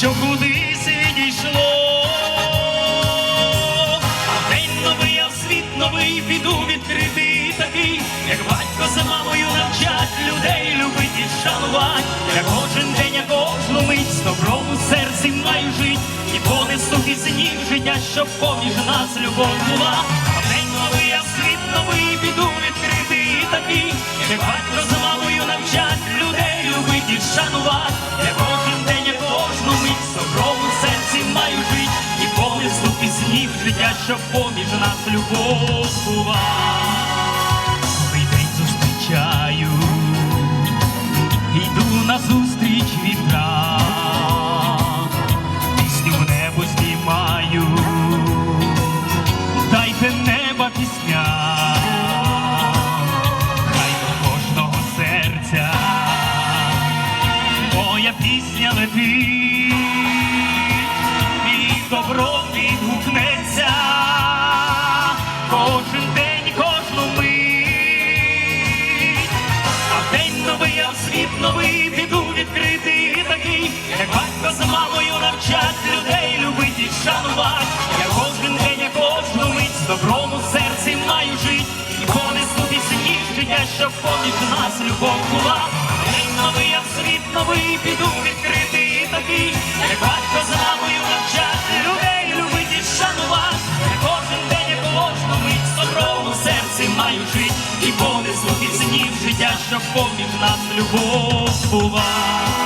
що кудись відійшло, а день новий, а світ новий, піду відкритий такий, як батько за мамою навчать людей любить і шанувати, Я кожен день, я кожну мить, з добром у серці маю жить, і понесу пісні життя, щоб поміж нас любов була. А день новий, а світ новий, піду відкритий такий, як батько щоб поміж нас любов була. Новий день зустрічаю, йду на батько з мамою навчать людей любить і шанувати. Я кожен день, я кожну мить з добром у серці маю жить. І понесу пісні в життя, щоб поміж нас любов була. День новий, а в світ новий піду відкритий і такий, як батько з мамою навчать людей любить і шанувати. Я кожен день, я кожну мить з добром у серці маю жить. І понесу пісні в життя, щоб поміж нас любов була.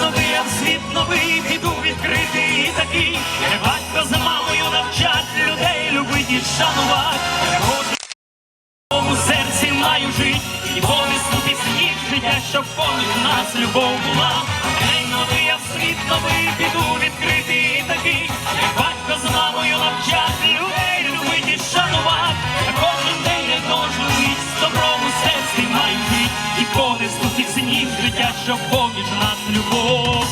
Новий, а в світ новий піду відкритий і такий, як батько за мамою навчать людей любить і шанувати. Я кожен у серці маю жить і понесу пісні життя, щоб поміж нас любов була. В життя, щоб поміж нас любов